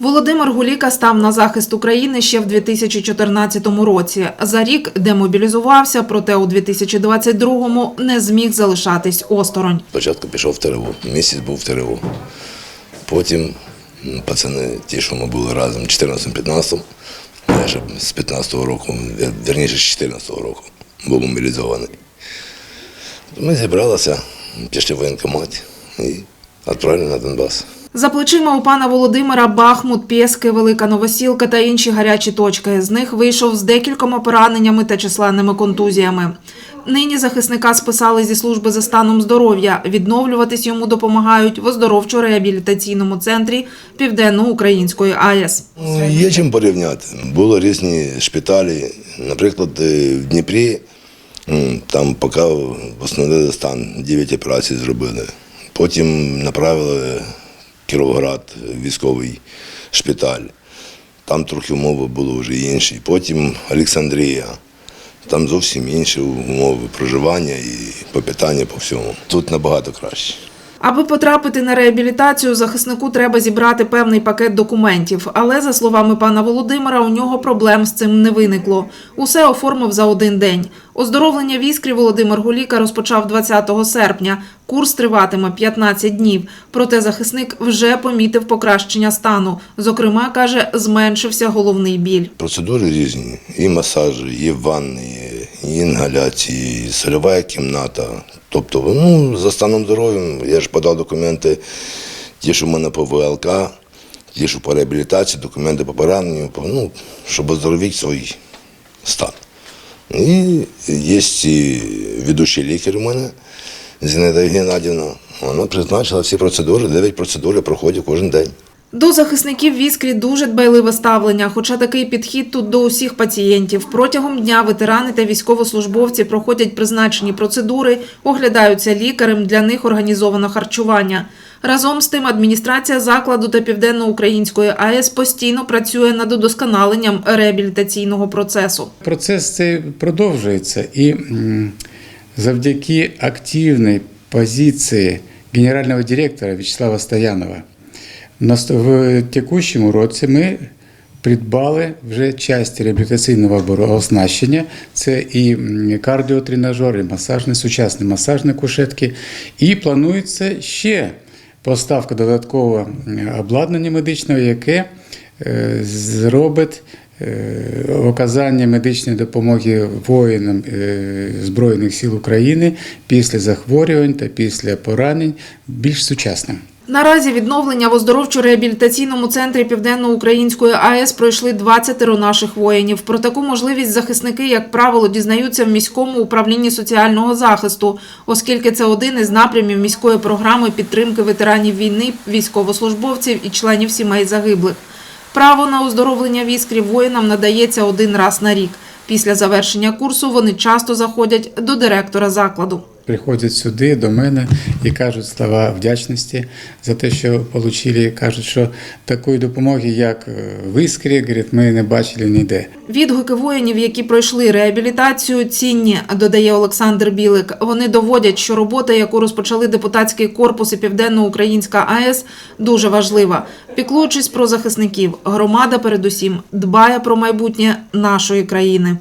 Володимир Гуліка став на захист України ще в 2014 році. За рік демобілізувався, проте у 2022-му не зміг залишатись осторонь. Спочатку пішов в ТРО, місяць був в ТРО. Потім пацани, ті, що ми були разом, 14-15, я ще з 15-го року, вірніше з 14-го року, був мобілізований. Ми зібралися, пішли в воєнкомат і відправили на Донбас. За плечима у пана Володимира Бахмут, Пєски, Велика Новосілка та інші гарячі точки. З них вийшов з декількома пораненнями та численними контузіями. Нині захисника списали зі служби за станом здоров'я. Відновлюватись йому допомагають в оздоровчо-реабілітаційному центрі Південно-Української АЕС. Є чим порівняти. Були різні шпиталі. Наприклад, е, в Дніпрі там поки встановили стан, 9 операцій зробили. Потім направили Кіровоград військовий шпиталь. Там трохи умови були вже інші. Потім Олександрія. Там зовсім інші умови проживання і попитання по всьому. Тут набагато краще. Аби потрапити на реабілітацію, захиснику треба зібрати певний пакет документів. Але, за словами пана Володимира, у нього проблем з цим не виникло. Усе оформив за один день. Оздоровлення в іскрі Володимир Гуліка розпочав 20 серпня. Курс триватиме 15 днів. Проте захисник вже помітив покращення стану. Зокрема, каже, зменшився головний біль. Процедури різні. І масажі, і ванни, інгаляції, сольова кімната. Тобто, ну, за станом здоров'я, я ж подав документи, ті, що в мене по ВЛК, ті, що по реабілітації, документи по пораненню, по- ну, щоб оздоровити свій стан. І є ведучий лікар у мене, Зінаїда Геннадівна. Вона призначила всі процедури, 9 процедур я проходжу кожен день. До захисників в іскрі дуже дбайливе ставлення, хоча такий підхід тут до усіх пацієнтів. Протягом дня ветерани та військовослужбовці проходять призначені процедури, оглядаються лікарем, для них організовано харчування. Разом з тим, адміністрація закладу та Південно-Української АЕС постійно працює над удосконаленням реабілітаційного процесу. Процес цей продовжується і завдяки активній позиції генерального директора Вячеслава Стоянова в текущому році ми придбали вже часть реабілітаційного оснащення. Це і кардіотренажер, і масажні, сучасні масажні кушетки. І планується ще поставка додаткового обладнання медичного, яке е, зробить е, оказання медичної допомоги воїнам е, Збройних сил України після захворювань та після поранень більш сучасним. Наразі відновлення в оздоровчо-реабілітаційному центрі Південно-Української АЕС пройшли 20 наших воїнів. Про таку можливість захисники, як правило, дізнаються в міському управлінні соціального захисту, оскільки це один із напрямів міської програми підтримки ветеранів війни, військовослужбовців і членів сімей загиблих. Право на оздоровлення в іскрі воїнам надається один раз на рік. Після завершення курсу вони часто заходять до директора закладу. Приходять сюди до мене і кажуть слова вдячності за те, що отримали. Кажуть, що такої допомоги, як е, в іскрі, говорять, ми не бачили ніде. Відгуки воїнів, які пройшли реабілітацію, цінні, додає Олександр Білик. Вони доводять, що робота, яку розпочали депутатський корпус і Південно-Українська АЕС, дуже важлива. Піклуючись про захисників, громада передусім дбає про майбутнє нашої країни.